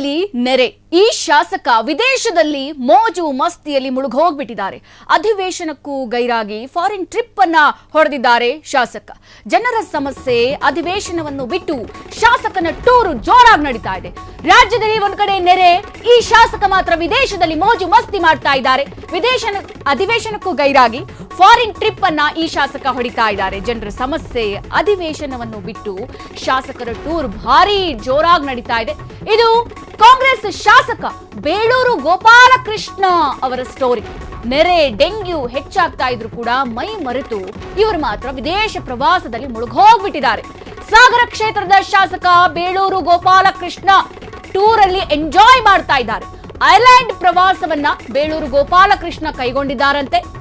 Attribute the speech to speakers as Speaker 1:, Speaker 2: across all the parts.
Speaker 1: ರಾಜ್ಯದಲ್ಲಿ ನೆರೆ. ಈ ಶಾಸಕ ವಿದೇಶದಲ್ಲಿ ಮೋಜು ಮಸ್ತಿಯಲ್ಲಿ ಮುಳುಗೋಗ್ಬಿಟ್ಟಿದ್ದಾರೆ ಅಧಿವೇಶನಕ್ಕೂ ಗೈರಾಗಿ ಫಾರಿನ್ ಟ್ರಿಪ್ ಅನ್ನ ಹೊಡೆದಿದ್ದಾರೆ ಶಾಸಕ. ಜನರ ಸಮಸ್ಯೆ ಅಧಿವೇಶನವನ್ನು ಬಿಟ್ಟು ಶಾಸಕನ ಟೂರು ಜೋರಾಗಿ ನಡೀತಾ ಇದೆ. ರಾಜ್ಯದಲ್ಲಿ ಒಂದ್ ಕಡೆ ನೆರೆ, ಈ ಶಾಸಕ ಮಾತ್ರ ವಿದೇಶದಲ್ಲಿ ಮೋಜು ಮಸ್ತಿ ಮಾಡ್ತಾ ಇದ್ದಾರೆ. ವಿದೇಶನ, ಅಧಿವೇಶನಕ್ಕೂ ಗೈರಾಗಿ ಫಾರಿನ್ ಟ್ರಿಪ್ ಅನ್ನ ಈ ಶಾಸಕ ಹೊಡಿತಾ ಇದ್ದಾರೆ. ಜನರ ಸಮಸ್ಯೆ ಅಧಿವೇಶನವನ್ನು ಬಿಟ್ಟು ಶಾಸಕರ ಟೂರ್ ಭಾರಿ ಜೋರಾಗಿ ನಡೀತಾ ಇದೆ. ಇದು ಕಾಂಗ್ರೆಸ್ ಶಾಸಕ ಬೇಳೂರು ಗೋಪಾಲಕೃಷ್ಣ ಅವರ ಸ್ಟೋರಿ. ನೆರೆ, ಡೆಂಗ್ಯೂ ಹೆಚ್ಚಾಗ್ತಾ ಇದ್ರು ಕೂಡ ಮೈ ಮರೆತು ಇವರು ಮಾತ್ರ ವಿದೇಶ ಪ್ರವಾಸದಲ್ಲಿ ಮುಳುಗೋಗ್ಬಿಟ್ಟಿದ್ದಾರೆ ಸಾಗರ ಕ್ಷೇತ್ರದ ಶಾಸಕ ಬೇಳೂರು ಗೋಪಾಲಕೃಷ್ಣ ಟೂರ್ ಅಲ್ಲಿ ಎಂಜಾಯ್ ಮಾಡ್ತಾ ಇದ್ದಾರೆ. ಐಲ್ಯಾಂಡ್ ಪ್ರವಾಸವನ್ನ ಬೇಳೂರು ಗೋಪಾಲಕೃಷ್ಣ ಕೈಗೊಂಡಿದ್ದಾರಂತೆ.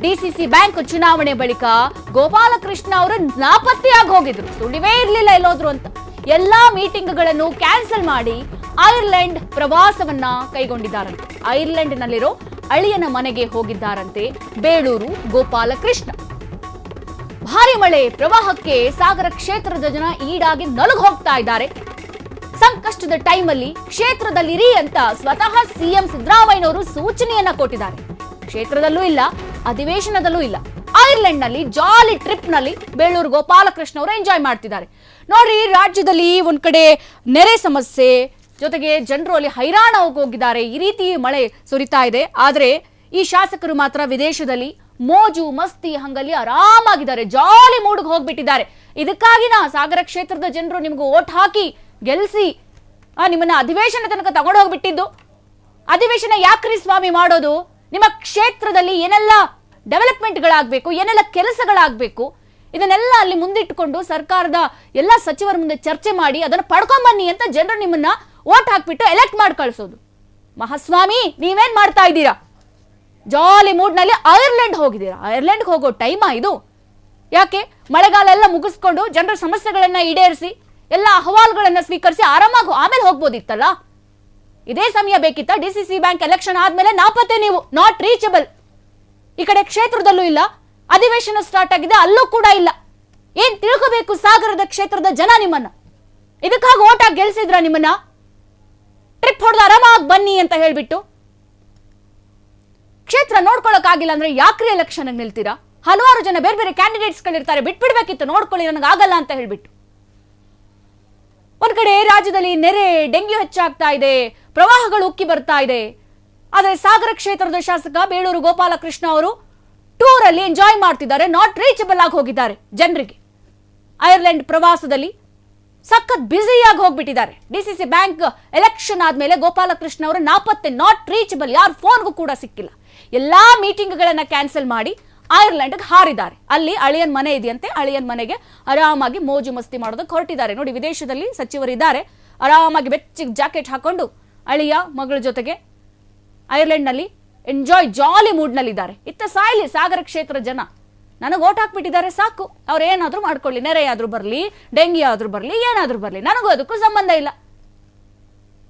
Speaker 1: ಡಿಸಿಸಿ ಬ್ಯಾಂಕ್ ಚುನಾವಣೆ ಬಳಿಕ ಗೋಪಾಲಕೃಷ್ಣ ಅವರು ನಾಪತ್ತೆಯಾಗಿ ಹೋಗಿದ್ರು. ಸುಳಿವೇ ಇರ್ಲಿಲ್ಲ ಎಲ್ಲೋದ್ರು ಅಂತ. ಎಲ್ಲಾ ಮೀಟಿಂಗ್ಗಳನ್ನು ಕ್ಯಾನ್ಸಲ್ ಮಾಡಿ ಐರ್ಲೆಂಡ್ ಪ್ರವಾಸವನ್ನ ಕೈಗೊಂಡಿದ್ದಾರಂತೆ. ಐರ್ಲೆಂಡ್ನಲ್ಲಿರೋ ಅಳಿಯನ ಮನೆಗೆ ಹೋಗಿದ್ದಾರಂತೆ ಬೇಳೂರು ಗೋಪಾಲಕೃಷ್ಣ. ಭಾರಿ ಮಳೆ, ಪ್ರವಾಹಕ್ಕೆ ಸಾಗರ ಕ್ಷೇತ್ರದ ಜನ ಈಡಾಗಿ ನಲುಗ್ ಹೋಗ್ತಾ ಇದ್ದಾರೆ. ಸಂಕಷ್ಟದ ಟೈಮಲ್ಲಿ ಕ್ಷೇತ್ರದಲ್ಲಿರಿ ಅಂತ ಸ್ವತಃ ಸಿಎಂ ಸಿದ್ದರಾಮಯ್ಯನವರು ಸೂಚನೆಯನ್ನ ಕೊಟ್ಟಿದ್ದಾರೆ. ಕ್ಷೇತ್ರದಲ್ಲೂ ಇಲ್ಲ ಅಧಿವೇಶನದಲ್ಲೂ ಇಲ್ಲ. ಐರ್ಲೆಂಡ್ನಲ್ಲಿ ಜಾಲಿ ಟ್ರಿಪ್ನಲ್ಲಿ ಬೇಳೂರು ಗೋಪಾಲಕೃಷ್ಣ ಅವರು ಎಂಜಾಯ್ ಮಾಡ್ತಿದ್ದಾರೆ. ನೋಡ್ರಿ ರಾಜ್ಯದಲ್ಲಿ ಒಂದ್ ಕಡೆ ನೆರೆ ಸಮಸ್ಯೆ ಜೊತೆಗೆ ಜನರು ಅಲ್ಲಿ ಹೈರಾಣ ಹೋಗಿದ್ದಾರೆ ಈ ರೀತಿ ಮಳೆ ಸುರಿತಾ ಇದೆ. ಆದ್ರೆ ಈ ಶಾಸಕರು ಮಾತ್ರ ವಿದೇಶದಲ್ಲಿ ಮೋಜು ಮಸ್ತಿ ಹಂಗಲ್ಲಿ ಆರಾಮಾಗಿದ್ದಾರೆ. ಜಾಲಿ ಮೂಡ್ಗೆ ಹೋಗ್ಬಿಟ್ಟಿದ್ದಾರೆ. ಇದಕ್ಕಾಗಿನ ಸಾಗರ ಕ್ಷೇತ್ರದ ಜನರು ನಿಮ್ಗೆ ಓಟ್ ಹಾಕಿ ಗೆಲ್ಸಿ ಆ, ನಿಮ್ಮನ್ನ ಅಧಿವೇಶನ ತನಕ ತಗೊಂಡು ಹೋಗ್ಬಿಟ್ಟಿದ್ದು. ಅಧಿವೇಶನ ಯಾಕ್ರಿ ಸ್ವಾಮಿ ಮಾಡೋದು? ನಿಮ್ಮ ಕ್ಷೇತ್ರದಲ್ಲಿ ಏನೆಲ್ಲ ಡೆವಲಪ್ಮೆಂಟ್ಗಳಾಗಬೇಕು, ಏನೆಲ್ಲ ಕೆಲಸಗಳಾಗಬೇಕು, ಇದನ್ನೆಲ್ಲ ಅಲ್ಲಿ ಮುಂದಿಟ್ಟುಕೊಂಡು ಸರ್ಕಾರದ ಎಲ್ಲ ಸಚಿವರ ಮುಂದೆ ಚರ್ಚೆ ಮಾಡಿ ಅದನ್ನು ಪಡ್ಕೊಂಬನ್ನಿ ಅಂತ ಜನರು ನಿಮ್ಮನ್ನ ಓಟ್ ಹಾಕ್ಬಿಟ್ಟು ಎಲೆಕ್ಟ್ ಮಾಡಿ ಕಳಿಸೋದು. ಮಹಾಸ್ವಾಮಿ, ನೀವೇನ್ ಮಾಡ್ತಾ ಇದ್ದೀರಾ? ಜಾಲಿ ಮೂಡ್ನಲ್ಲಿ ಐರ್ಲೆಂಡ್ ಹೋಗಿದ್ದೀರಾ? ಐರ್ಲೆಂಡ್ಗೆ ಹೋಗೋ ಟೈಮಾ ಇದು? ಯಾಕೆ? ಮಳೆಗಾಲ ಎಲ್ಲ ಮುಗಿಸ್ಕೊಂಡು ಜನರ ಸಮಸ್ಯೆಗಳನ್ನ ಈಡೇರಿಸಿ, ಎಲ್ಲ ಅಹವಾಲುಗಳನ್ನ ಸ್ವೀಕರಿಸಿ ಆರಾಮಾಗಿ ಆಮೇಲೆ ಹೋಗ್ಬೋದಿತ್ತಲ್ಲ? ಇದೇ ಸಮಯ ಬೇಕಿತ್ತ? D C C bank election ಆದ್ಮೇಲೆ ನಾಪತ್ತೆ ನೀವು ನಾಟ್ ರೀಚಬಲ್ ಈ ಕಡೆ ಕ್ಷೇತ್ರದಲ್ಲೂ ಇಲ್ಲ. ಅಧಿವೇಶನ ಸ್ಟಾರ್ಟ್ ಆಗಿದೆ, ಅಲ್ಲೂ ಕೂಡ ಇಲ್ಲ. ಏನ್ ತಿಳ್ಕೋಬೇಕು ಸಾಗರದ ಕ್ಷೇತ್ರದ ಜನ ನಿಮ್ಮನ್ನ? ಇದಕ್ಕಾಗಿ ಓಟ್ ಹಾಕಿ ಗೆಲ್ಸಿದ್ರ ನಿಮ್ಮನ್ನ? ಟ್ರಿಪ್ ಹೊಡೆದು ಆರಾಮಾಗಿ ಬನ್ನಿ ಅಂತ ಹೇಳ್ಬಿಟ್ಟು. ಕ್ಷೇತ್ರ ನೋಡ್ಕೊಳಕ್ಕಾಗಿಲ್ಲ ಅಂದ್ರೆ ಯಾಕ್ರಿ ಎಲೆಕ್ಷನ್ ನಿಲ್ತೀರಾ? ಹಲವಾರು ಜನ ಬೇರೆ ಬೇರೆ ಕ್ಯಾಂಡಿಡೇಟ್ಸ್ ಗಳಿರ್ತಾರೆ, ಬಿಟ್ಬಿಡ್ಬೇಕಿತ್ತು, ನೋಡ್ಕೊಳ್ಳಿ, ನನಗೆ ಆಗಲ್ಲ ಅಂತ ಹೇಳ್ಬಿಟ್ಟು. ಒಂದ್ ಕಡೆ ರಾಜ್ಯದಲ್ಲಿ ನೆರೆ, ಡೆಂಗ್ಯೂ ಹೆಚ್ಚಾಗ್ತಾ ಇದೆ, ಪ್ರವಾಹಗಳು ಉಕ್ಕಿ ಬರ್ತಾ ಇದೆ. ಆದರೆ ಸಾಗರ ಕ್ಷೇತ್ರದ ಶಾಸಕ ಬೇಳೂರು ಗೋಪಾಲಕೃಷ್ಣ ಅವರು ಟೂರ್ ಅಲ್ಲಿ ಎಂಜಾಯ್ ಮಾಡ್ತಿದ್ದಾರೆ ನಾಟ್ ರೀಚಬಲ್ ಆಗಿ ಹೋಗಿದ್ದಾರೆ ಜನರಿಗೆ. ಐರ್ಲೆಂಡ್ ಪ್ರವಾಸದಲ್ಲಿ ಸಖತ್ ಬ್ಯುಸಿಯಾಗಿ ಹೋಗ್ಬಿಟ್ಟಿದ್ದಾರೆ. ಡಿಸಿಸಿ ಬ್ಯಾಂಕ್ ಎಲೆಕ್ಷನ್ ಆದ್ಮೇಲೆ ಗೋಪಾಲಕೃಷ್ಣ ಅವರು ನಾಪತ್ತೆ ನಾಟ್ ರೀಚಬಲ್ ಯಾರ ಫೋನ್ಗೂ ಕೂಡ ಸಿಕ್ಕಿಲ್ಲ. ಎಲ್ಲಾ ಮೀಟಿಂಗ್ಗಳನ್ನ ಕ್ಯಾನ್ಸಲ್ ಮಾಡಿ ಐರ್ಲೆಂಡ್ಗೆ ಹಾರಿದ್ದಾರೆ. ಅಲ್ಲಿ ಅಳಿಯನ್ ಮನೆ ಇದೆಯಂತೆ, ಅಳಿಯನ್ ಮನೆಗೆ ಆರಾಮಾಗಿ ಮೋಜು ಮಸ್ತಿ ಮಾಡೋದಕ್ಕೆ ಹೊರಟಿದ್ದಾರೆ. ನೋಡಿ, ವಿದೇಶದಲ್ಲಿ ಸಚಿವರಿದ್ದಾರೆ. ಆರಾಮಾಗಿ ಬೆಚ್ಚಿಗೆ ಜಾಕೆಟ್ ಹಾಕೊಂಡು ಅಳಿಯ ಮಗಳ ಜೊತೆಗೆ ಐರ್ಲೆಂಡ್ನಲ್ಲಿ ಎಂಜಾಯ್ ಜಾಲಿ ಮೂಡ್ನಲ್ಲಿದ್ದಾರೆ. ಇತ್ತ ಸಾಯ್ಲಿ ಸಾಗರ ಕ್ಷೇತ್ರ ಜನ ನನಗೆ ಓಟ್ ಹಾಕ್ಬಿಟ್ಟಿದ್ದಾರೆ, ಸಾಕು. ಅವ್ರು ಏನಾದರೂ ಮಾಡ್ಕೊಳ್ಳಿ. ನೆರೆ ಆದ್ರೂ ಬರಲಿ, ಡೆಂಗಿ ಆದರೂ ಬರಲಿ, ಏನಾದರೂ ಬರಲಿ. ನನಗೂ ಅದಕ್ಕೂ ಸಂಬಂಧ ಇಲ್ಲ.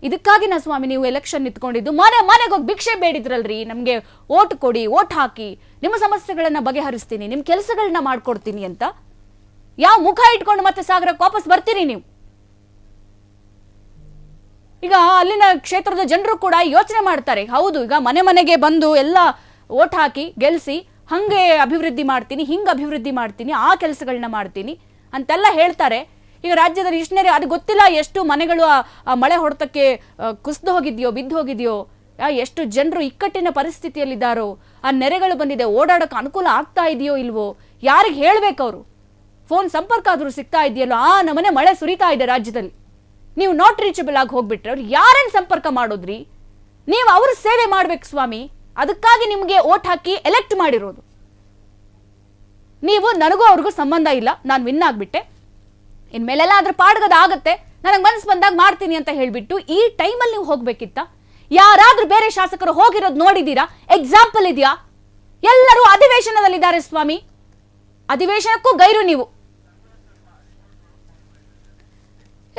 Speaker 1: ಇದಕ್ಕಾಗಿ ನಾ ಸ್ವಾಮಿ, ನೀವು ಎಲೆಕ್ಷನ್ ನಿಂತ್ಕೊಂಡಿದ್ದು, ಮನೆ ಮನೆಗೆ ಹೋಗಿ ಭಿಕ್ಷೆ ಬೇಡಿದ್ರಲ್ರಿ. ನಮಗೆ ಓಟ್ ಕೊಡಿ, ಓಟ್ ಹಾಕಿ. ನಿಮ್ಮ ಸಮಸ್ಯೆಗಳನ್ನ ಬಗೆಹರಿಸ್ತೀನಿ ನಿಮ್ಮ ಕೆಲಸಗಳನ್ನ ಮಾಡ್ಕೊಡ್ತೀನಿ ಅಂತ. ಯಾವ ಮುಖ ಇಟ್ಕೊಂಡು ಮತ್ತೆ ಸಾಗರಕ್ಕೆ ವಾಪಸ್ ಬರ್ತೀರಿ ನೀವು? ಈಗ ಅಲ್ಲಿನ ಕ್ಷೇತ್ರದ ಜನರು ಕೂಡ ಯೋಚನೆ ಮಾಡ್ತಾರೆ, ಹೌದು, ಈಗ ಮನೆ ಮನೆಗೆ ಬಂದು ಎಲ್ಲ ಓಟ್ ಹಾಕಿ ಗೆಲ್ಸಿ ಹಂಗೆ ಅಭಿವೃದ್ಧಿ ಮಾಡ್ತೀನಿ, ಹಿಂಗೆ ಅಭಿವೃದ್ಧಿ ಮಾಡ್ತೀನಿ, ಆ ಕೆಲಸಗಳನ್ನ ಮಾಡ್ತೀನಿ ಅಂತೆಲ್ಲ ಹೇಳ್ತಾರೆ. ಈಗ ರಾಜ್ಯದ ಇಷ್ಟನೇ ಅದು ಗೊತ್ತಿಲ್ಲ ಎಷ್ಟು ಮನೆಗಳು ಆ- ಮಳೆ ಹೊಡೆತಕ್ಕೆ ಕುಸಿದು ಹೋಗಿದೆಯೋ, ಬಿದ್ದು ಹೋಗಿದೆಯೋ ಎಷ್ಟು ಜನರು ಇಕ್ಕಟ್ಟಿನ ಪರಿಸ್ಥಿತಿಯಲ್ಲಿದ್ದಾರೋ, ಆ ನೆರೆಗಳು ಬಂದಿದೆ ಓಡಾಡಕ್ಕೆ ಅನುಕೂಲ ಆಗ್ತಾ ಇದೆಯೋ ಇಲ್ವೋ, ಯಾರಿಗೆ ಹೇಳ್ಬೇಕು ಫೋನ್ ಸಂಪರ್ಕ ಆದರೂ ಸಿಗ್ತಾ ಇದೆಯಲ್ಲೋ, ಆ ನಮನೆ ಮಳೆ ಸುರಿತಾ ಇದೆ ರಾಜ್ಯದಲ್ಲಿ. ನೀವು ನಾಟ್ ರೀಚಬಲ್ ಆಗಿ ಹೋಗ್ಬಿಟ್ರೆ ಅವ್ರು ಯಾರನ್ನು ಸಂಪರ್ಕ ಮಾಡೋದ್ರಿ? ನೀವು ಅವ್ರ ಸೇವೆ ಮಾಡ್ಬೇಕು ಸ್ವಾಮಿ. ಅದಕ್ಕಾಗಿ ನಿಮಗೆ ಓಟ್ ಹಾಕಿ ಎಲೆಕ್ಟ್ ಮಾಡಿರೋದು. ನೀವು, ನನಗೂ ಅವ್ರಿಗೂ ಸಂಬಂಧ ಇಲ್ಲ, ನಾನು ವಿನ್ ಆಗ್ಬಿಟ್ಟೆ. ಇನ್ಮೇಲೆಲ್ಲ ಅದ್ರ ಪಾಡ್ಗದ ಆಗತ್ತೆ. ನನಗೆ ಮನಸ್ಸು ಬಂದಾಗ ಮಾಡ್ತೀನಿ ಅಂತ ಹೇಳ್ಬಿಟ್ಟು ಈ ಟೈಮಲ್ಲಿ ನೀವು ಹೋಗ್ಬೇಕಿತ್ತ? ಯಾರಾದ್ರೂ ಬೇರೆ ಶಾಸಕರು ಹೋಗಿರೋದು ನೋಡಿದೀರಾ? ಎಕ್ಸಾಂಪಲ್ ಇದೆಯಾ? ಎಲ್ಲರೂ ಅಧಿವೇಶನದಲ್ಲಿದ್ದಾರೆ ಸ್ವಾಮಿ. ಅಧಿವೇಶನಕ್ಕೂ ಗೈರು ನೀವು.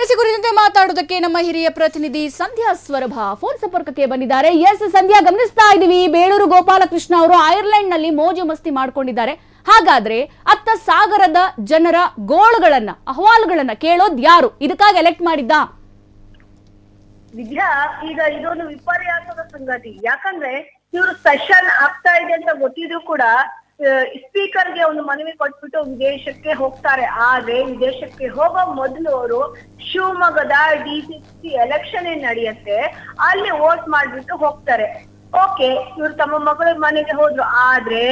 Speaker 1: ಎಸ್ ಕುರಿತಂತೆ ಮಾತಾಡೋದಕ್ಕೆ ನಮ್ಮ ಹಿರಿಯ ಪ್ರತಿನಿಧಿ ಸಂಧ್ಯಾ ಸ್ವರಭ ಫೋನ್ ಸಂಪರ್ಕಕ್ಕೆ ಬಂದಿದ್ದಾರೆ. ಎಸ್, ಸಂಧ್ಯಾ, ಗಮನಿಸ್ತಾ ಇದೀವಿ ಬೇಳೂರು ಗೋಪಾಲಕೃಷ್ಣ ಅವರು ಐರ್ಲೆಂಡ್ನಲ್ಲಿ ಮೋಜು ಮಸ್ತಿ ಮಾಡ್ಕೊಂಡಿದ್ದಾರೆ. ಹಾಗಾದ್ರೆ ಅತ್ತ ಸಾಗರದ ಜನರ ಗೋಳುಗಳನ್ನ, ಅಹವಾಲುಗಳನ್ನ ಕೇಳೋದ್ ಯಾರು? ಇದಕ್ಕಾಗಿ ಎಲೆಕ್ಟ್ ಮಾಡಿದ್ದ?
Speaker 2: ವಿದ್ಯಾ, ಈಗ ಇದೊಂದು ವಿಪರ್ಯಾಸದ ಸಂಗತಿ. ಯಾಕಂದ್ರೆ ಇವರು ಸೆಷನ್ ಆಗ್ತಾ ಇದೆ ಅಂತ ಗೊತ್ತಿದ್ರು ಕೂಡ ಸ್ಪೀಕರ್ಗೆ ಒಂದು ಮನವಿ ಕೊಟ್ಬಿಟ್ಟು ವಿದೇಶಕ್ಕೆ ಹೋಗ್ತಾರೆ. ಆದ್ರೆ ವಿದೇಶಕ್ಕೆ ಹೋಗೋ ಮೊದಲು ಅವರು ಶಿವಮೊಗ್ಗದ ಡಿ ಸಿ ಎಲೆಕ್ಷನ್ ಏನ್ ನಡೆಯುತ್ತೆ, ಅಲ್ಲಿ ವೋಟ್ ಮಾಡ್ಬಿಟ್ಟು ಹೋಗ್ತಾರೆ. ಓಕೆ ಇವ್ರು ತಮ್ಮ ಮಗಳ ಮನೆಗೆ ಹೋದ್ರು. ಆದ್ರೆ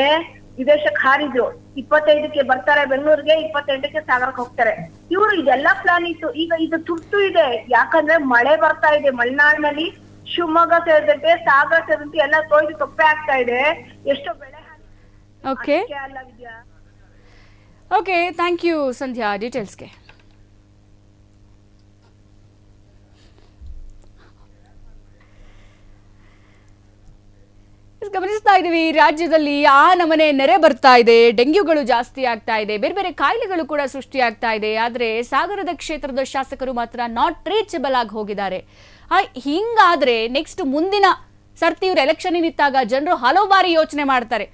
Speaker 2: ವಿದೇಶಕ್ಕೆ ಹಾರಿದ್ರು. ಇಪ್ಪತ್ತೈದಕ್ಕೆ ಬರ್ತಾರೆ, ಬೆಂಗಳೂರಿಗೆ ಇಪ್ಪತ್ತೆಂಟಕ್ಕೆ ಸಾಗರಕ್ಕೆ ಹೋಗ್ತಾರೆ. ಇವರು ಇದೆಲ್ಲ ಪ್ಲಾನ್ ಇತ್ತು. ಈಗ ಇದು ತುರ್ತು ಇದೆ. ಯಾಕಂದ್ರೆ ಮಳೆ ಬರ್ತಾ ಇದೆ. ಮಲೆನಾಡಿನಲ್ಲಿ ಶಿವಮೊಗ್ಗ ಸೇರಿದಂತೆ ಸಾಗರ ಸೇರಿದಂತೆ ಎಲ್ಲ ತೊಯ್ದು ತೊಪ್ಪೆ ಆಗ್ತಾ ಇದೆ. ಎಷ್ಟೋ ಬೆಳೆ
Speaker 1: okay okay thank you Sandhya ಡೀಟೇಲ್ಸ್ಗೆ ಗಮನಿಸ್ತಾ ಇದೀವಿ ರಾಜ್ಯದಲ್ಲಿ ಆ ನಮನೆ ನೆರೆ ಬರ್ತಾ ಇದೆ ಡೆಂಗ್ಯೂಗಳು ಜಾಸ್ತಿ ಆಗ್ತಾ ಇದೆ ಬೇರೆ ಬೇರೆ ಕಾಯಿಲೆಗಳು ಕೂಡ ಸೃಷ್ಟಿ ಆಗ್ತಾ ಇದೆ ಆದ್ರೆ ಸಾಗರದ ಕ್ಷೇತ್ರದ ಶಾಸಕರು ಮಾತ್ರ ನಾಟ್ ರೀಚಬಲ್ ಆಗಿ ಹೋಗಿದ್ದಾರೆ. ಹಿಂಗಾದ್ರೆ ನೆಕ್ಸ್ಟ್ ಮುಂದಿನ ಸರ್ತಿ ಇವ್ರು ಎಲೆಕ್ಷನ್ ನಿಂತಾಗ ಜನರು ಹಲವು ಬಾರಿ ಯೋಚನೆ ಮಾಡ್ತಾರೆ.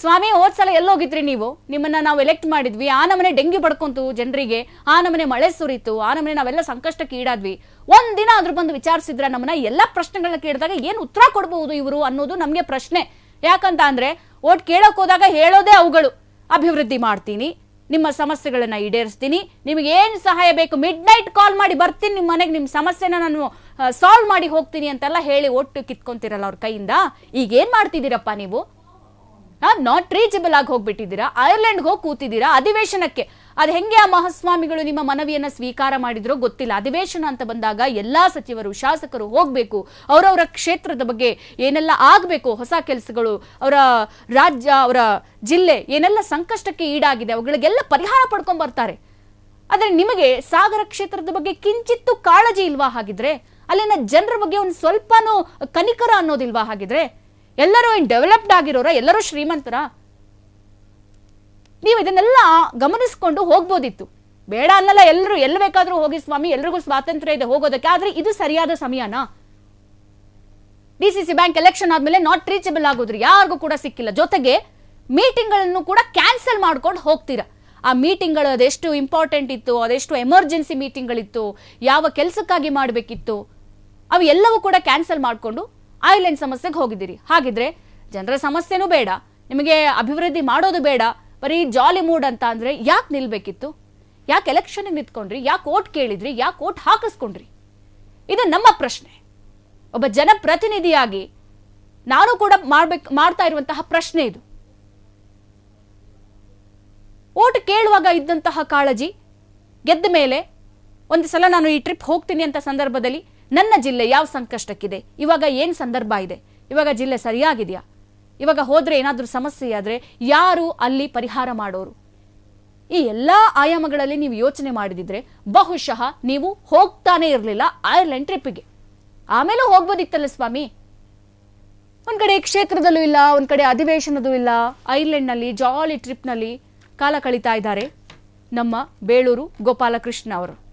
Speaker 1: ಸ್ವಾಮಿ, ಹೋದ್ ಸಲ ಎಲ್ಲೋಗಿದ್ರಿ ನೀವು? ನಿಮ್ಮನ್ನ ನಾವು ಎಲೆಕ್ಟ್ ಮಾಡಿದ್ವಿ. ಆ ನಮನೆ ಡೆಂಗ್ಯೂ ಪಡ್ಕೊಂತು ಜನರಿಗೆ. ಆ ನಮನೆ ಮಳೆ ಸುರಿತು. ಆ ನಮನೆ ನಾವೆಲ್ಲ ಸಂಕಷ್ಟಕ್ಕೆ ಈಡಾದ್ವಿ. ಒಂದಿನ ಅದ್ರ ಬಂದು ವಿಚಾರಿಸಿದ್ರ ನಮ್ಮನ್ನ ಎಲ್ಲ ಪ್ರಶ್ನೆಗಳನ್ನ ಕೇಳಿದಾಗ ಏನು ಉತ್ತರ ಕೊಡಬಹುದು ಇವರು ಅನ್ನೋದು ನಮಗೆ ಪ್ರಶ್ನೆ. ಯಾಕಂತ ಅಂದ್ರೆ, ಓಟ್ ಕೇಳಕ್ ಹೋದಾಗ ಹೇಳೋದೇ ಅವುಗಳು. ಅಭಿವೃದ್ಧಿ ಮಾಡ್ತೀನಿ, ನಿಮ್ಮ ಸಮಸ್ಯೆಗಳನ್ನ ಈಡೇರಿಸ್ತೀನಿ, ನಿಮಗೆ ಏನು ಸಹಾಯ ಬೇಕು ಮಿಡ್ ನೈಟ್ ಕಾಲ್ ಮಾಡಿ ಬರ್ತೀನಿ ನಿಮ್ಮ ಮನೆಗೆ ನಿಮ್ಮ ಸಮಸ್ಯೆನ ನಾನು ಸಾಲ್ವ್ ಮಾಡಿ ಹೋಗ್ತೀನಿ ಅಂತೆಲ್ಲ ಹೇಳಿ ಒಟ್ಟು ಕಿತ್ಕೊಂತಿರಲ್ಲ ಅವ್ರ ಕೈಯಿಂದ. ಈಗ ಏನ್ ಮಾಡ್ತಿದ್ದೀರಪ್ಪ ನೀವು? ನಾಟ್ ರೀಚಬಲ್ ಆಗಿ ಹೋಗ್ಬಿಟ್ಟಿದ್ದೀರಾ? ಐರ್ಲೆಂಡ್ ಹೋಗಿ ಕೂತಿದ್ದೀರಾ? ಅಧಿವೇಶನಕ್ಕೆ. ಅದು ಹೆಂಗೆ ಆ ಮಹಾಸ್ವಾಮಿಗಳು ನಿಮ್ಮ ಮನವಿಯನ್ನ ಸ್ವೀಕಾರ ಮಾಡಿದ್ರೋ ಗೊತ್ತಿಲ್ಲ. ಅಧಿವೇಶನ ಅಂತ ಬಂದಾಗ ಎಲ್ಲಾ ಸಚಿವರು, ಶಾಸಕರು ಹೋಗ್ಬೇಕು. ಅವರವರ ಕ್ಷೇತ್ರದ ಬಗ್ಗೆ ಏನೆಲ್ಲ ಆಗ್ಬೇಕು ಹೊಸ ಕೆಲಸಗಳು, ಅವರ ರಾಜ್ಯ, ಅವರ ಜಿಲ್ಲೆ, ಏನೆಲ್ಲ ಸಂಕಷ್ಟಕ್ಕೆ ಈಡಾಗಿದೆ, ಅವುಗಳಿಗೆಲ್ಲ ಪರಿಹಾರ ಪಡ್ಕೊಂಡ್ ಬರ್ತಾರೆ. ಆದ್ರೆ ನಿಮಗೆ ಸಾಗರ ಕ್ಷೇತ್ರದ ಬಗ್ಗೆ ಕಿಂಚಿತ್ತು ಕಾಳಜಿ ಇಲ್ವಾ ಹಾಗಿದ್ರೆ? ಅಲ್ಲಿನ ಜನರ ಬಗ್ಗೆ ಒಂದು ಸ್ವಲ್ಪನೂ ಕನಿಕರ ಅನ್ನೋದಿಲ್ವಾ ಹಾಗಿದ್ರೆ? ಎಲ್ಲರೂ ಏನು ಡೆವಲಪ್ಡ್ ಆಗಿರೋರ? ಎಲ್ಲರೂ ಶ್ರೀಮಂತರ? ನೀವು ಇದನ್ನೆಲ್ಲ ಗಮನಿಸ್ಕೊಂಡು ಹೋಗ್ಬೋದಿತ್ತು. ಬೇಡ ಅನ್ನಲ್ಲ ಎಲ್ಲರೂ ಎಲ್ಲಿ ಬೇಕಾದರೂ ಹೋಗಿ ಸ್ವಾಮಿ, ಎಲ್ರಿಗೂ ಸ್ವಾತಂತ್ರ್ಯ ಇದೆ ಹೋಗೋದಕ್ಕೆ. ಆದ್ರೆ ಇದು ಸರಿಯಾದ ಸಮಯನಾ? D C C bank election ಆದಮೇಲೆ ನಾಟ್ ರೀಚಬಲ್ ಆಗೋದ್ರಿ. ಯಾರಿಗೂ ಕೂಡ ಸಿಕ್ಕಿಲ್ಲ. ಜೊತೆಗೆ ಮೀಟಿಂಗ್ಗಳನ್ನು ಕೂಡ ಕ್ಯಾನ್ಸಲ್ ಮಾಡ್ಕೊಂಡು ಹೋಗ್ತೀರಾ? ಆ ಮೀಟಿಂಗ್ಗಳು ಅದೆಷ್ಟು ಇಂಪಾರ್ಟೆಂಟ್ ಇತ್ತು? ಅದೆಷ್ಟು ಎಮರ್ಜೆನ್ಸಿ ಮೀಟಿಂಗ್ಗಳಿತ್ತು ಯಾವ ಕೆಲಸಕ್ಕಾಗಿ ಮಾಡಬೇಕಿತ್ತು? ಅವು ಎಲ್ಲವೂ ಕೂಡ ಕ್ಯಾನ್ಸಲ್ ಮಾಡಿಕೊಂಡು ಐಲ್ಯಾಂಡ್ ಸಮಸ್ಯೆಗೆ ಹೋಗಿದ್ದೀರಿ. ಹಾಗಿದ್ರೆ ಜನರ ಸಮಸ್ಯೆನೂ ಬೇಡ, ನಿಮಗೆ ಅಭಿವೃದ್ಧಿ ಮಾಡೋದು ಬೇಡ, ಬರೀ ಜಾಲಿ ಮೂಡ್ ಅಂತ ಅಂದ್ರೆ ಯಾಕೆ ನಿಲ್ಬೇಕಿತ್ತು? ಯಾಕೆ ಎಲೆಕ್ಷನ್ಗೆ ನಿಂತ್ಕೊಂಡ್ರಿ? ಯಾಕೆ ಓಟ್ ಕೇಳಿದ್ರಿ? ಯಾಕೆ ಓಟ್ ಹಾಕಿಸ್ಕೊಂಡ್ರಿ? ಇದು ನಮ್ಮ ಪ್ರಶ್ನೆ. ಒಬ್ಬ ಜನಪ್ರತಿನಿಧಿಯಾಗಿ ನಾನು ಕೂಡ ಮಾಡ್ಬೇಕು, ಮಾಡ್ತಾ ಇರುವಂತಹ ಪ್ರಶ್ನೆ ಇದು. ಓಟ್ ಕೇಳುವಾಗ ಇದ್ದಂತಹ ಕಾಳಜಿ ಗೆದ್ದ ಮೇಲೆ ಒಂದು ಸಲ ನಾನು ಈ ಟ್ರಿಪ್ ಹೋಗ್ತೀನಿ ಅಂತ ಸಂದರ್ಭದಲ್ಲಿ ನನ್ನ ಜಿಲ್ಲೆ ಯಾವ ಸಂಕಷ್ಟಕ್ಕಿದೆ? ಇವಾಗ ಏನು ಸಂದರ್ಭ ಇದೆ? ಇವಾಗ ಜಿಲ್ಲೆ ಸರಿಯಾಗಿದೆಯಾ? ಇವಾಗ ಹೋದರೆ ಏನಾದರೂ ಸಮಸ್ಯೆ ಆದರೆ ಯಾರು ಅಲ್ಲಿ ಪರಿಹಾರ ಮಾಡೋರು? ಈ ಎಲ್ಲ ಆಯಾಮಗಳಲ್ಲಿ ನೀವು ಯೋಚನೆ ಮಾಡಿದಿದ್ರೆ ಬಹುಶಃ ನೀವು ಹೋಗ್ತಾನೆ ಇರಲಿಲ್ಲ ಐರ್ಲೆಂಡ್ ಟ್ರಿಪ್ಪಿಗೆ. ಆಮೇಲೂ ಹೋಗ್ಬೋದಿತ್ತಲ್ಲ ಸ್ವಾಮಿ? ಒಂದು ಕಡೆ ಕ್ಷೇತ್ರದಲ್ಲೂ ಇಲ್ಲ, ಒಂದು ಕಡೆ ಅಧಿವೇಶನದೂ ಇಲ್ಲ. ಐರ್ಲೆಂಡ್ನಲ್ಲಿ, ಜಾಲಿ ಟ್ರಿಪ್ನಲ್ಲಿ ಕಾಲ ಕಳೀತಾ ಇದ್ದಾರೆ ನಮ್ಮ ಬೇಳೂರು ಗೋಪಾಲಕೃಷ್ಣ ಅವರು.